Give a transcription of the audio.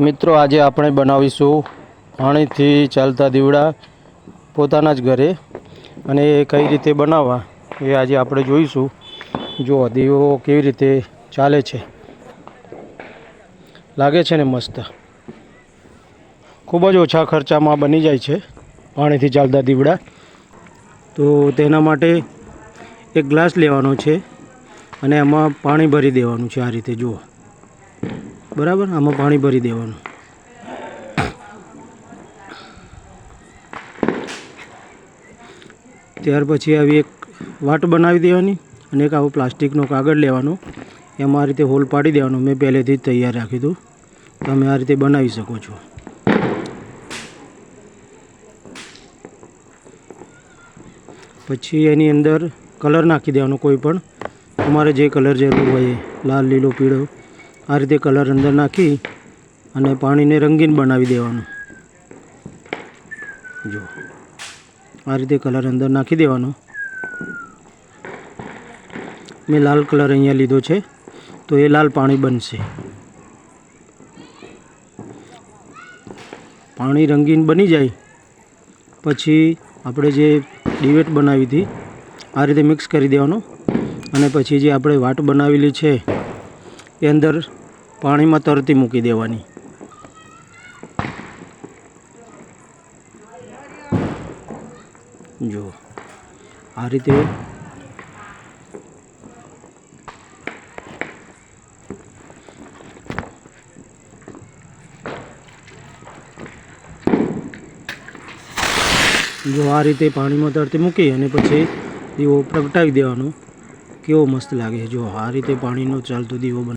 મિત્રો, આજે આપણે બનાવીશું પાણીથી ચાલતા દીવડા પોતાના જ ઘરે અને એ કઈ રીતે બનાવવા એ આજે આપણે જોઈશું. જો દીવો કેવી રીતે ચાલે છે. લાગે છે ને મસ્ત? ખૂબ જ ઓછા ખર્ચામાં બની જાય છે પાણીથી ચાલતા દીવડા. તો તેના માટે એક ગ્લાસ લેવાનો છે અને એમાં પાણી ભરી દેવાનું છે આ રીતે, જુઓ. બરાબર? આમાં પાણી ભરી દેવાનું. ત્યાર પછી આવી એક વાટ બનાવી દેવાની અને એક આવો પ્લાસ્ટિકનો કાગળ લેવાનો. એમાં આ રીતે હોલ પાડી દેવાનો. મેં પહેલેથી જ તૈયાર રાખ્યું હતું. તમે આ રીતે બનાવી શકો છો. પછી એની અંદર કલર નાખી દેવાનો કોઈ પણ. તમારે જે કલર જરૂર હોય લાલ, લીલો, પીળો. આ રીતે કલર અંદર નાખી અને પાણીને રંગીન બનાવી દેવાનું. જો, આ રીતે કલર અંદર નાખી દેવાનો. મેં લાલ કલર અહીંયા લીધો છે, તો એ લાલ પાણી બનશે. પાણી રંગીન બની જાય, પછી આપણે જે ડિવેટ બનાવી હતી, આ રીતે મિક્સ કરી દેવાનો. અને પછી જે આપણે વાટ બનાવેલી છે એ અંદર પાણીમાં તરતી મૂકી દેવાની. જો, આ રીતે જો આ રીતે પાણીમાં તરતી મૂકી અને પછી દીવો પ્રગટાવી દેવાનો. કેવો મસ્ત લાગે જો આ રીતે પાણીનો ચાલતો દીવો